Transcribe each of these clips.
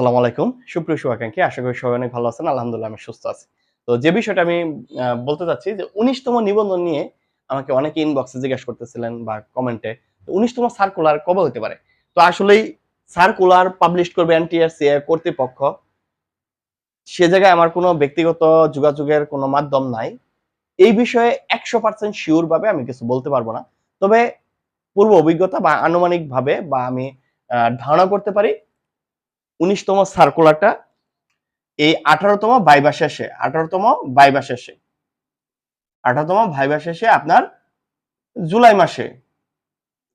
আসসালামু আলাইকুম। সুপ্রিয় শুভাকাঙ্ক্ষী, আশা করি সবাই অনেক ভালো আছেন। আলহামদুলিল্লাহ আমি সুস্থ আছি। তো যে বিষয়টা আমি বলতে চাচ্ছি যে উনিশতম নিবন্ধন নিয়ে আমাকে অনেকে ইনবক্সে জিজ্ঞাসা করতেছিলেন বা কমেন্টে উনিশতম সার্কুলার কবে হতে পারে? তো আসলেই সার্কুলার পাবলিশ করবে এনটিআরসি কর্তৃপক্ষ। সে জায়গায় আমার কোনো ব্যক্তিগত যোগাযোগের কোনো মাধ্যম নাই। এই বিষয়ে একশো পার্সেন্ট শিওর ভাবে আমি কিছু বলতে পারব না। তবে পূর্ব অভিজ্ঞতা বা আনুমানিক ভাবে বা আমি ধারণা করতে পারি উনিশতম সার্কুলারটা এই আঠারোতম বাইবা শেষে, আঠারোতম বাইবা শেষে। আঠারোতম ভাইবা শেষে আপনার জুলাই মাসে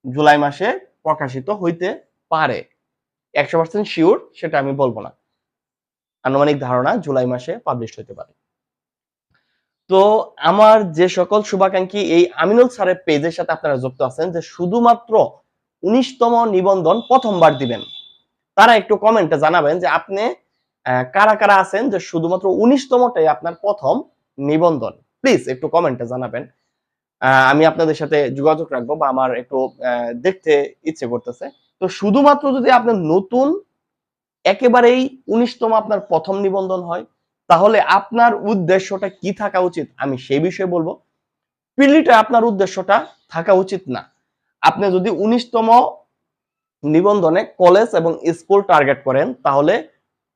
জুলাই মাসে প্রকাশিত হইতে পারে। একশো পার্সেন্ট শিওর সেটা আমি বলব না। আনুমানিক ধারণা জুলাই মাসে পাবলিশ হতে পারে। তো আমার যে সকল শুভাকাঙ্ক্ষী এই আমিনুল স্যারের পেজের সাথে আপনারা যুক্ত আছেন যে শুধুমাত্র উনিশতম নিবন্ধন প্রথমবার দিবেন। তারা একটু কমেন্টে জানাবেন যে আপনি কারা কারা আছেন যে শুধুমাত্র উনিশতমটাই আপনার প্রথম নিবন্ধন? প্লিজ একটু কমেন্টে জানাবেন। আমি আপনাদের সাথে যোগাযোগ রাখব বা আমার একটু দেখতে ইচ্ছে করতেছে। তো শুধুমাত্র যদি আপনার নতুন, একেবারেই উনিশতম আপনার প্রথম নিবন্ধন হয়, তাহলে আপনার উদ্দেশ্যটা কি থাকা উচিত? আমি সেই বিষয়ে বলব। পিলিটা আপনার উদ্দেশ্যটা থাকা উচিত না। আপনি যদি উনিশতম নিবন্ধনে কলেজ এবং স্কুল টার্গেট করেন, তাহলে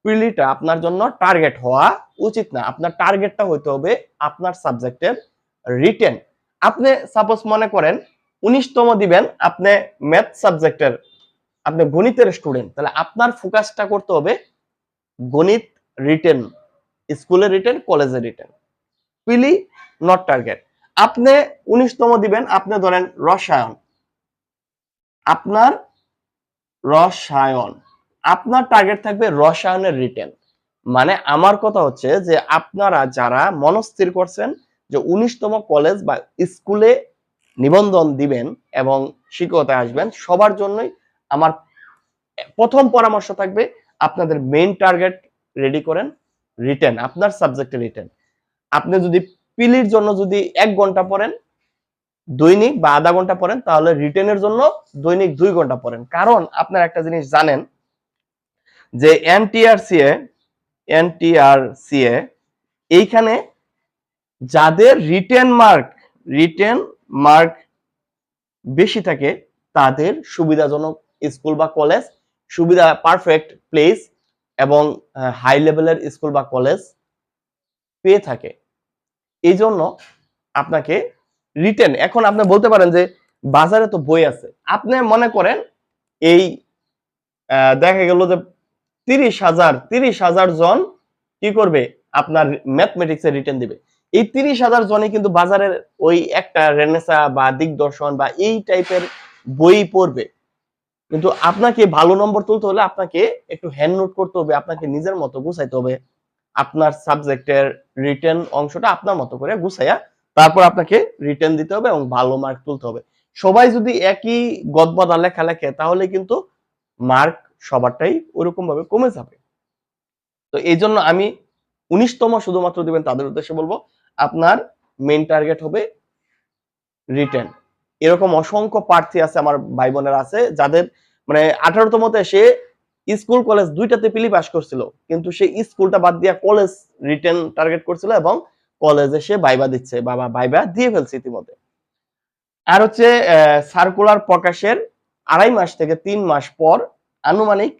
প্রিলিটা আপনার জন্য টার্গেট হওয়া উচিত না। আপনার টার্গেটটা হইতে হবে আপনার সাবজেক্টের রিটেন আপনি সাপোজ মনে করেন উনিশতম দিবেন, আপনি ম্যাথ সাবজেক্টের আপনি গণিতের স্টুডেন্ট তাহলে আপনার ফোকাসটা করতে হবে গণিত রিটেন স্কুলের রিটেন কলেজের রিটেন পিলি নট টার্গেট আপনি উনিশতম দিবেন, আপনি ধরেন রসায়ন। আপনার রসায়ন। আপনার টার্গেট থাকবে রসায়নের রিটেন মানে আমার কথা হচ্ছে যে আপনারা যারা মনস্থির করছেন যে উনিশতম কলেজ বা স্কুলে নিবন্ধন দিবেন এবং শিক্ষকতায় আসবেন, সবার জন্যই আমার প্রথম পরামর্শ থাকবে আপনাদের মেইন টার্গেট রেডি করেন রিটেন আপনার সাবজেক্টে রিটেন আপনি যদি পিলির জন্য যদি এক ঘণ্টা পড়েন দৈনিক বা আধা ঘণ্টা পড়েন, তাহলে রিটেনের জন্য দৈনিক দুই ঘণ্টা পড়েন। কারণ আপনার একটা জিনিস জানেন, যে এনটিআরসিএ এনটিআরসিএ এইখানে যাদের রিটেন মার্ক রিটেন মার্ক বেশি থাকে, তাদের সুবিধাজনক স্কুল বা কলেজ, সুবিধা পারফেক্ট প্লেস এবং হাই লেভেলের স্কুল বা কলেজ পেয়ে থাকে। এই জন্য আপনাকে রিটেন এখন আপনি বলতে পারেন যে বাজারে তো বই আছে। আপনি মনে করেন এই দেখা গেল যে তিরিশ হাজার তিরিশ হাজার জন কি করবে? আপনার ম্যাথমেটিক্স এর রিটেন দিবে। এই তিরিশ হাজার জনই কিন্তু বাজারের ওই একটা রেনেসা বা দিগদর্শন বা এই টাইপের বই পড়বে। কিন্তু আপনাকে ভালো নম্বর তুলতে হলে আপনাকে একটু হ্যান্ড নোট করতে হবে, আপনাকে নিজের মতো গুছাইতে হবে। আপনার সাবজেক্টের রিটেন অংশটা আপনার মতো করে গুছাইয়া তারপর আপনাকে রিটেন দিতে হবে এবং ভালো মার্ক তুলতে হবে। সবাই যদি একই গদবাদা লেখা লেখে, তাহলে কিন্তু মার্ক সবারটাই ওরকম ভাবে কমে যাবে। তো এই জন্য আমি উনিশতম শুধুমাত্র দিবেন তাদের উদ্দেশ্যে বলব, আপনার মেইন টার্গেট হবে রিটেন এরকম অসংখ্য প্রার্থী আছে আমার ভাই বোনেরা আছে, যাদের মানে আঠারোতমতে সে স্কুল কলেজ দুইটাতে পিলি পাস করছিল, কিন্তু সে স্কুলটা বাদ দিয়া কলেজ রিটেন টার্গেট করছিল এবং কলেজে সে বাইবা দিচ্ছে, বাবা বাইবা দিয়ে ফেলছে ইতিমধ্যে। আর হচ্ছে সার্কুলার প্রকাশের আড়াই মাস থেকে তিন মাস পর আনুমানিক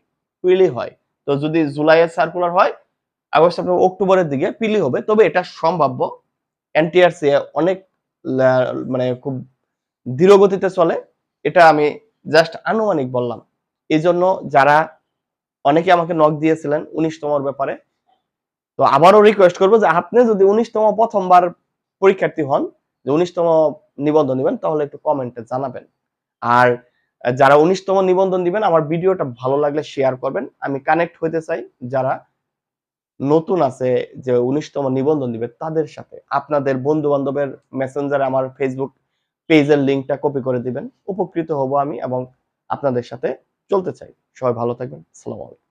পিলি হয়। তো যদি জুলাইয়ের সার্কুলার হয়, আগস্ট, সেপ্টেম্বর, অক্টোবরের দিকে পিলি হবে। তবে এটা সম্ভাব্য। এনটিআরসি অনেক মানে খুব ধীর গতিতে চলে। এটা আমি জাস্ট আনুমানিক বললাম। এই জন্য যারা, অনেকে আমাকে নক দিয়েছিলেন উনিশতমর ব্যাপারে। তো আবারও রিকোয়েস্ট করব যে আপনি যদি উনিশতম প্রথমবার পরীক্ষার্থী হন, যে উনিশতম নিবন্ধন দিবেন তাহলে একটু কমেন্টে জানাবেন। আর যারা উনিশতম নিবন্ধন দিবেন আমার ভিডিওটা ভালো লাগলে শেয়ার করবেন। আমি কানেক্ট হইতে চাই যারা নতুন আছে যে উনিশতম নিবন্ধন দিবে তাদের সাথে। আপনাদের বন্ধু বান্ধবের মেসেঞ্জারে আমার ফেসবুক পেজের লিঙ্কটা কপি করে দিবেন। উপকৃত হব আমি এবং আপনাদের সাথে চলতে চাই। সবাই ভালো থাকবেন। সালাম আলাইকুম।